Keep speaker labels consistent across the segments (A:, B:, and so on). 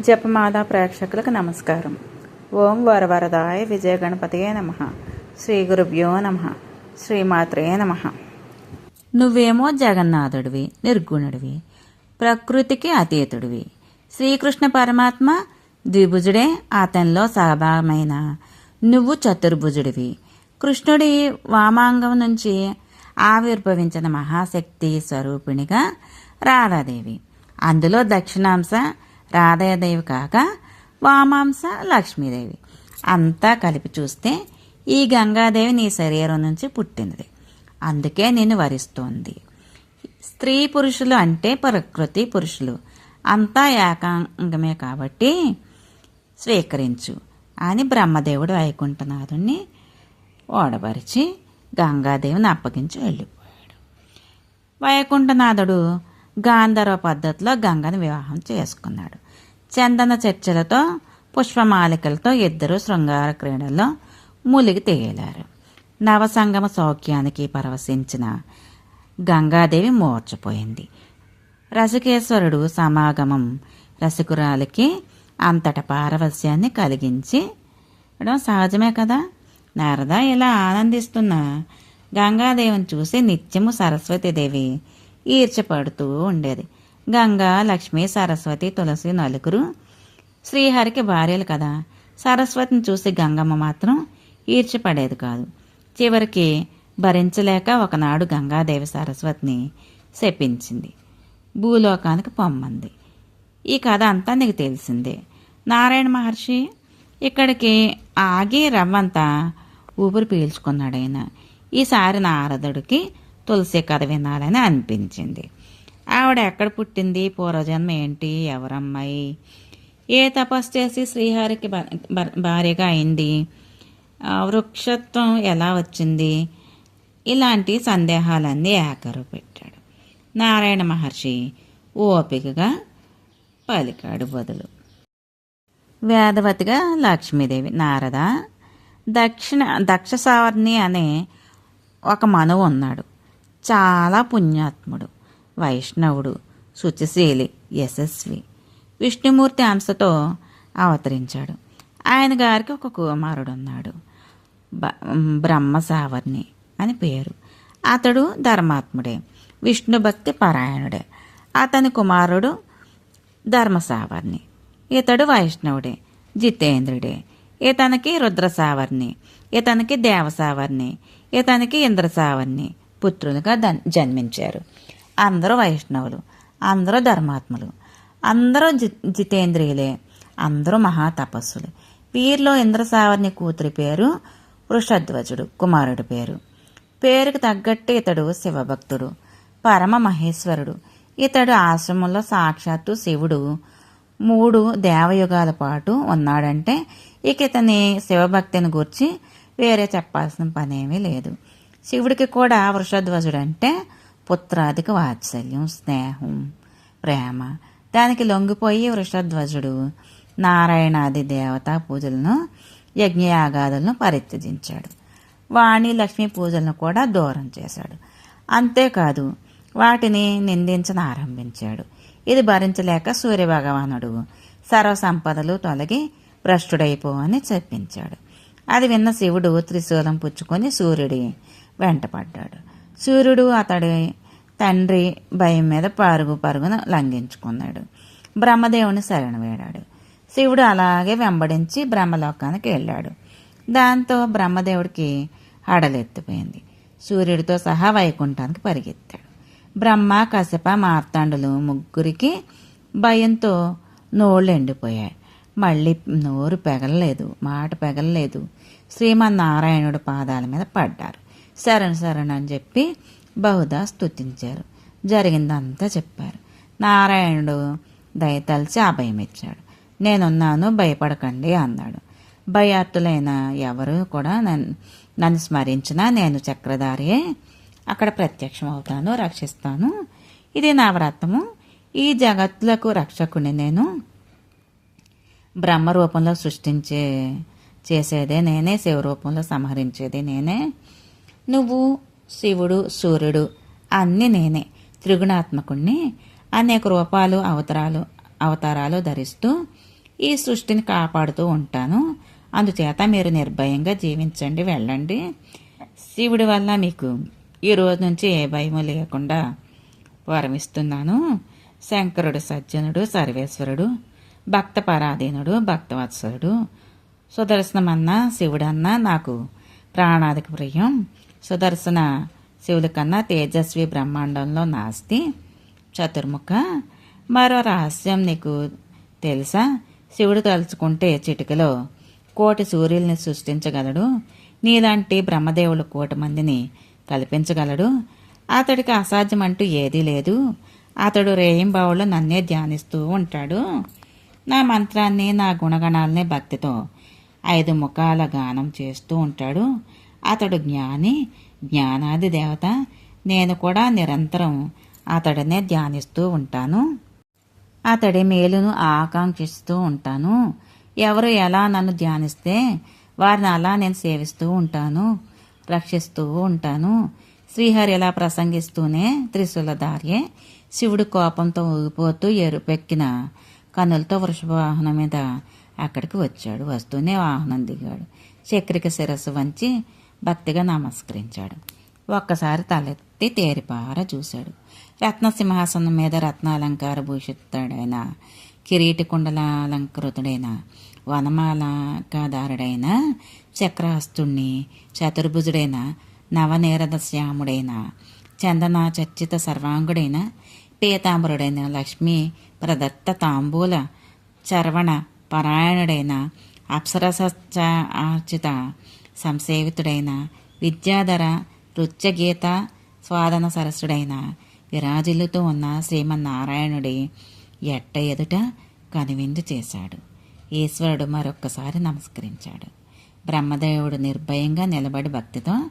A: జపమాల ప్రేక్షకులకు నమస్కారం. ఓం వరవరదాయ విజయ గణపతియే నమ. శ్రీ గురుభ్యో నమ. శ్రీమాత్రే నమ. నువ్వేమో జగన్నాథుడివి నిర్గుణుడివి ప్రకృతికి అతీతుడివి. శ్రీకృష్ణ పరమాత్మ ద్విభుజుడే అతనిలో సహభాగమైన నువ్వు చతుర్భుజుడివి. కృష్ణుడి వామాంగం నుంచి ఆవిర్భవించిన మహాశక్తి స్వరూపిణిగా రాధాదేవి. అందులో దక్షిణాంశ రాధాదేవి కాక వామాంస లక్ష్మీదేవి. అంతా కలిపి చూస్తే ఈ గంగాదేవి నీ శరీరం నుంచి పుట్టినది అందుకే నేను వరిస్తోంది. స్త్రీ పురుషులు అంటే ప్రకృతి పురుషులు. అంతా ఏకాంగమే కాబట్టి స్వీకరించు అని బ్రహ్మదేవుడు వైకుంఠనాథుణ్ణి ఓడపరిచి గంగాదేవిని అప్పగించి వెళ్ళిపోయాడు. వైకుంఠనాథుడు గాంధర్వ పద్ధతిలో గంగను వివాహం చేసుకున్నాడు. చందన చర్చలతో పుష్పమాలికలతో ఇద్దరు శృంగార క్రీడల్లో ములిగి తేలారు. నవసంగమ సౌఖ్యానికి పరవశించిన గంగాదేవి మూర్చపోయింది. రసికేశ్వరుడు సమాగమం రసికురాలికి అంతట పారవస్యాన్ని కలిగించి సహజమే కదా? నారద ఇలా ఆనందిస్తున్న. గంగాదేవిని చూసి నిత్యము సరస్వతీదేవి ఈర్చపడుతూ ఉండేది. గంగా లక్ష్మి సరస్వతి తులసి నలుగురు. శ్రీహరికి భార్యలు కదా. సరస్వతిని చూసి గంగమ్మ మాత్రం ఈర్చపడేది కాదు. చివరికి భరించలేక ఒకనాడు గంగాదేవి సరస్వతిని శపించింది. భూలోకానికి పొమ్మంది. ఈ కథ అంతా నీకు తెలిసిందే. నారాయణ మహర్షి ఇక్కడికి ఆగి రవ్వంతా ఊపిరి పీల్చుకున్నాడు ఈసారి నారదుడికి తులసి కథ వినాలని అనిపించింది. ఆవిడ ఎక్కడ పుట్టింది? పూర్వజన్మ ఏంటి? ఎవరమ్మాయి? ఏ తపస్సు చేసి శ్రీహరికి భార్యగా అయింది? వృక్షత్వం ఎలా వచ్చింది? ఇలాంటి సందేహాలన్నీ ఏకరు పెట్టాడు. నారాయణ మహర్షి ఓపికగా పలికాడు బదులు వేదవతిగా లక్ష్మీదేవి నారద దక్షిణ దక్ష సావర్ణి అనే ఒక మనువు ఉన్నాడు. చాలా పుణ్యాత్ముడు. వైష్ణవుడు శుచిశీలి యశస్వి. విష్ణుమూర్తి అంశతో అవతరించాడు. ఆయన గారికి ఒక కుమారుడు ఉన్నాడు బ- బ్రహ్మ సావర్ణి అని పేరు. అతడు ధర్మాత్ముడే విష్ణు భక్తి పరాయణుడే. అతని కుమారుడు ధర్మసావర్ణి ఇతడు వైష్ణవుడే జితేంద్రుడే. ఇతనికి రుద్రసావర్ణి ఇతనికి దేవసావర్ణి ఇతనికి ఇంద్రసావర్ణి పుత్రులుగా జన్మించారు. అందరూ వైష్ణవులు అందరూ ధర్మాత్ములు అందరూ జి జితేంద్రియులే అందరూ మహాతపస్సులు. వీరిలో ఇంద్రసావర్ణి కూతురి పేరు వృషధ్వజుడు కుమారుడి పేరు. పేరుకు తగ్గట్టు ఇతడు శివభక్తుడు పరమ మహేశ్వరుడు. ఇతడు ఆశ్రమంలో సాక్షాత్తు శివుడు. మూడు దేవయుగాల పాటు ఉన్నాడంటే ఇక ఇతని శివభక్తిని గూర్చి వేరే చెప్పాల్సిన పనేమీ లేదు. శివుడికి కూడా వృషధ్వజుడంటే పుత్రాదిక వాత్సల్యం స్నేహం ప్రేమ. దానికి లొంగిపోయి వృషధ్వజుడు నారాయణాది దేవతా పూజలను యజ్ఞయాగాదులను పరిత్యజించాడు. వాణి లక్ష్మీ పూజలను కూడా దూరం చేశాడు. అంతేకాదు వాటిని నిందించన ఆరంభించాడు. ఇది భరించలేక సూర్యభగవానుడు సర్వసంపదలు తొలగి భ్రష్టుడైపో అని చెప్పించాడు. అది విన్న శివుడు త్రిశూలం పుచ్చుకొని సూర్యుడి వెంటపడ్డాడు సూర్యుడు అతడి తండ్రి భయం మీద పరుగు పరుగున లంఘించుకున్నాడు. బ్రహ్మదేవుని శరణ వేడాడు. శివుడు అలాగే వెంబడించి బ్రహ్మలోకానికి వెళ్ళాడు. దాంతో బ్రహ్మదేవుడికి హడలెత్తిపోయింది. సూర్యుడితో సహా వైకుంఠానికి పరిగెత్తాడు. బ్రహ్మ కశ్యప మార్తాండులు ముగ్గురికి భయంతో నోళ్ళు ఎండిపోయాయి మళ్ళీ నోరు పెగలలేదు మాట పెగలలేదు. శ్రీమన్నారాయణుడి పాదాల మీద పడ్డారు. శరణ్ శరణ్ అని చెప్పి బహుదా స్తుతించారు. జరిగిందంతా చెప్పారు. నారాయణుడు దయతలిచి అభయం ఇచ్చాడు. నేనున్నాను భయపడకండి అన్నాడు. భయార్థులైన ఎవరు కూడా నన్ను నన్ను స్మరించినా నేను చక్రధారియే అక్కడ ప్రత్యక్షం అవుతాను రక్షిస్తాను. ఇది నా వ్రతము. ఈ జగత్తులకు రక్షకుని నేను. బ్రహ్మ రూపంలో సృష్టించే చేసేదే నేనే శివ రూపంలో సంహరించేది నేనే. నువ్వు శివుడు సూర్యుడు అన్నీ నేనే. త్రిగుణాత్మకుణ్ణి అనేక రూపాలు అవతారాలు అవతారాలు ధరిస్తూ ఈ సృష్టిని కాపాడుతూ ఉంటాను. అందుచేత మీరు నిర్భయంగా జీవించండి వెళ్ళండి. శివుడి వల్ల మీకు ఈ రోజు నుంచి ఏ భయము లేకుండా వరమిస్తున్నాను. శంకరుడు సజ్జనుడు సర్వేశ్వరుడు భక్త పరాధీనుడు భక్తవత్సరుడు సుదర్శనమన్న శివుడన్న నాకు ప్రాణాదిక ప్రియం. సుదర్శన శివుడి కన్నా తేజస్వి బ్రహ్మాండంలో నాస్తి. చతుర్ముఖ. మరో రహస్యం నీకు తెలుసా? శివుడు తలుచుకుంటే చిటికలో కోటి సూర్యుల్ని సృష్టించగలడు. నీలాంటి బ్రహ్మదేవులు కోటి మందిని కల్పించగలడు. అతడికి అసాధ్యం అంటూ ఏదీ లేదు. అతడు రేయింబావులో నన్నే ధ్యానిస్తూ ఉంటాడు. నా మంత్రాన్ని నా గుణగణాలని భక్తితో ఐదు ముఖాల గానం చేస్తూ ఉంటాడు. అతడు జ్ఞాని జ్ఞానాది దేవత. నేను కూడా నిరంతరం అతడినే ధ్యానిస్తూ ఉంటాను. అతడి మేలును ఆకాంక్షిస్తూ ఉంటాను. ఎవరు ఎలా నన్ను ధ్యానిస్తే వారిని అలా నేను సేవిస్తూ ఉంటాను రక్షిస్తూ ఉంటాను. శ్రీహరి ఇలా ప్రసంగిస్తూనే త్రిశూలధార్యే శివుడు కోపంతో ఊగిపోతూ ఎరుపెక్కిన కనులతో వృషభ వాహనం మీద అక్కడికి వచ్చాడు. వస్తూనే వాహనం దిగాడు. చక్రిక శిరస్సు వంచి భక్తిగా నమస్కరించాడు. ఒక్కసారి తలెత్తి తేరిపార చూశాడు. రత్నసింహాసనం మీద రత్నాలంకార భూషితుడైన కిరీటి కుండలాలంకృతుడైన వనమాలకాదారుడైన చక్రహస్తుణ్ణి చతుర్భుజుడైన నవనేరద శ్యాముడైన చందన చర్చిత సర్వాంగుడైన పీతాంబరుడైన లక్ష్మీ ప్రదత్త తాంబూల చర్వణ పరాయణుడైన అప్సరస ఆర్చిత సంసేవితుడైన విద్యాధర నృత్యగీత స్వాదన సరస్సుడైన విరాజిల్లుతూ ఉన్న శ్రీమన్నారాయణుడి ఎట్ట ఎదుట కనువిందు చేశాడు. ఈశ్వరుడు మరొక్కసారి నమస్కరించాడు. బ్రహ్మదేవుడు నిర్భయంగా నిలబడి భక్తితో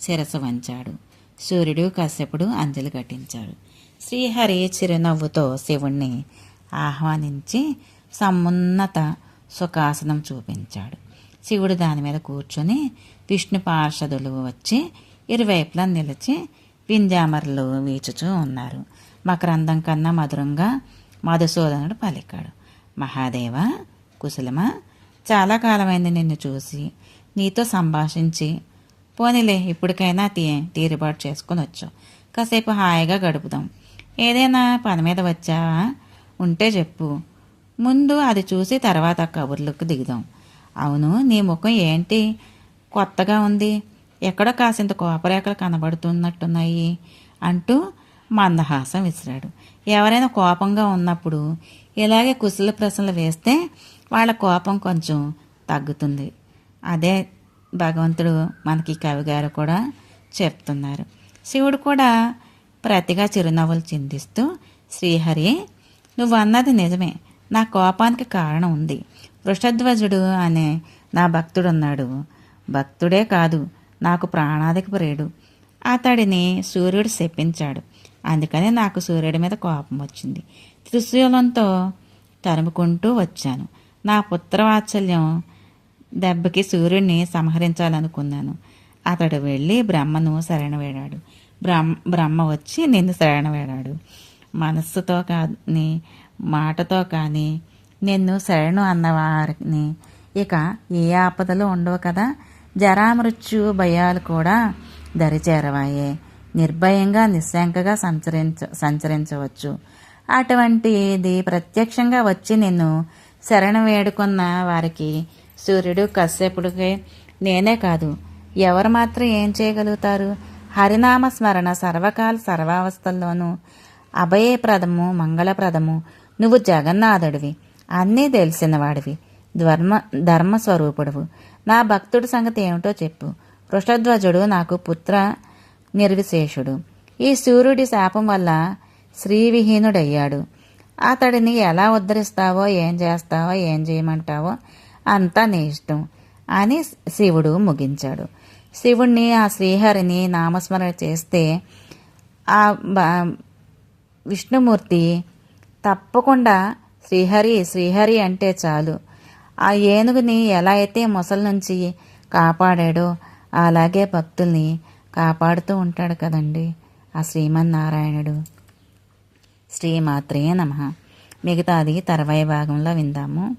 A: శిరసు వంచాడు. సూర్యుడు కశ్యపుడు అంజలి ఘటించాడు. శ్రీహరి చిరునవ్వుతో శివుణ్ణి ఆహ్వానించి సమున్నత సుఖాసనం చూపించాడు. శివుడు దాని మీద కూర్చొని విష్ణు పార్షదులు వచ్చి ఇరువైపులా నిలిచి వింజామరలు వీచుచూ ఉన్నారు. మకరందం కన్నా మధురంగా మధుసూదనుడు పలికాడు. మహాదేవ కుశలమా చాలా కాలమైంది నిన్ను చూసి. నీతో సంభాషించి. పోనీలే ఇప్పటికైనా తీ తీరుబాటు చేసుకుని వచ్చు కాసేపు హాయిగా గడుపుదాం. ఏదైనా పని మీద వచ్చావా? ఉంటే చెప్పు. ముందు అది చూసి తర్వాత కబుర్లకు దిగుదాం. అవును నీ ముఖం ఏంటి? కొత్తగా ఉంది. ఎక్కడో కాసింత కోపరేఖలు కనబడుతున్నట్టున్నాయి అంటూ మందహాసం విసిరాడు. ఎవరైనా కోపంగా ఉన్నప్పుడు ఇలాగే కుశల ప్రశ్నలు వేస్తే వాళ్ళ కోపం కొంచెం తగ్గుతుంది. అదే భగవంతుడు మనకి కవిగారు కూడా చెప్తున్నారు. శివుడు కూడా ప్రతిగా చిరునవ్వులు చిందిస్తూ శ్రీహరి నువ్వు అన్నది నిజమే. నా కోపానికి కారణం ఉంది. వృషధ్వజుడు అనే నా భక్తుడున్నాడు. భక్తుడే కాదు నాకు ప్రాణాధిక అతడిని సూర్యుడు శపించాడు. అందుకని నాకు సూర్యుడి మీద కోపం వచ్చింది. త్రిశూలంతో తరుముకుంటూ వచ్చాను. నా పుత్రవాత్సల్యం దెబ్బకి సూర్యుడిని సంహరించాలనుకున్నాను. అతడు వెళ్ళి బ్రహ్మను శరణ వేడాడు బ్రహ్మ బ్రహ్మ వచ్చి నిన్ను శరణ వేడాడు మనస్సుతో కానీ మాటతో కానీ నిన్ను శరణు అన్నవారిని. ఇక ఏ ఆపదలు ఉండవు కదా. జరామృత్యు భయాలు కూడా దరిచేరవాయే. నిర్భయంగా నిశ్శంకగా సంచరించ సంచరించవచ్చు. అటువంటిది ప్రత్యక్షంగా వచ్చి నిన్ను శరణ వేడుకున్న వారికి సూర్యుడు కశ్యపుడికి నేనే కాదు. ఎవరు మాత్రం ఏం చేయగలుగుతారు? హరినామ స్మరణ సర్వకాల సర్వావస్థల్లోనూ అభయప్రదము మంగళప్రదము. నువ్వు జగన్నాథుడివి. అన్నీ తెలిసినవాడివి. ధర్మ ధర్మస్వరూపుడువు. నా భక్తుడి సంగతి ఏమిటో చెప్పు. వృషధ్వజుడు నాకు పుత్ర నిర్విశేషుడు. ఈ సూర్యుడి శాపం వల్ల శ్రీవిహీనుడయ్యాడు. అతడిని ఎలా ఉద్ధరిస్తావో ఏం చేస్తావో ఏం చేయమంటావో అంతా నీ ఇష్టం అని శివుడు ముగించాడు. శివుణ్ణి ఆ శ్రీహరిని నామస్మరణ చేస్తే ఆ విష్ణుమూర్తి తప్పకుండా శ్రీహరి శ్రీహరి అంటే చాలు. ఆ ఏనుగుని ఎలా అయితే మొసల నుంచి కాపాడాడో అలాగే భక్తుల్ని కాపాడుతూ ఉంటాడు కదండి ఆ శ్రీమన్నారాయణుడు. శ్రీమాత్రే నమ. మిగతాది తర్వాయి భాగంలో విందాము.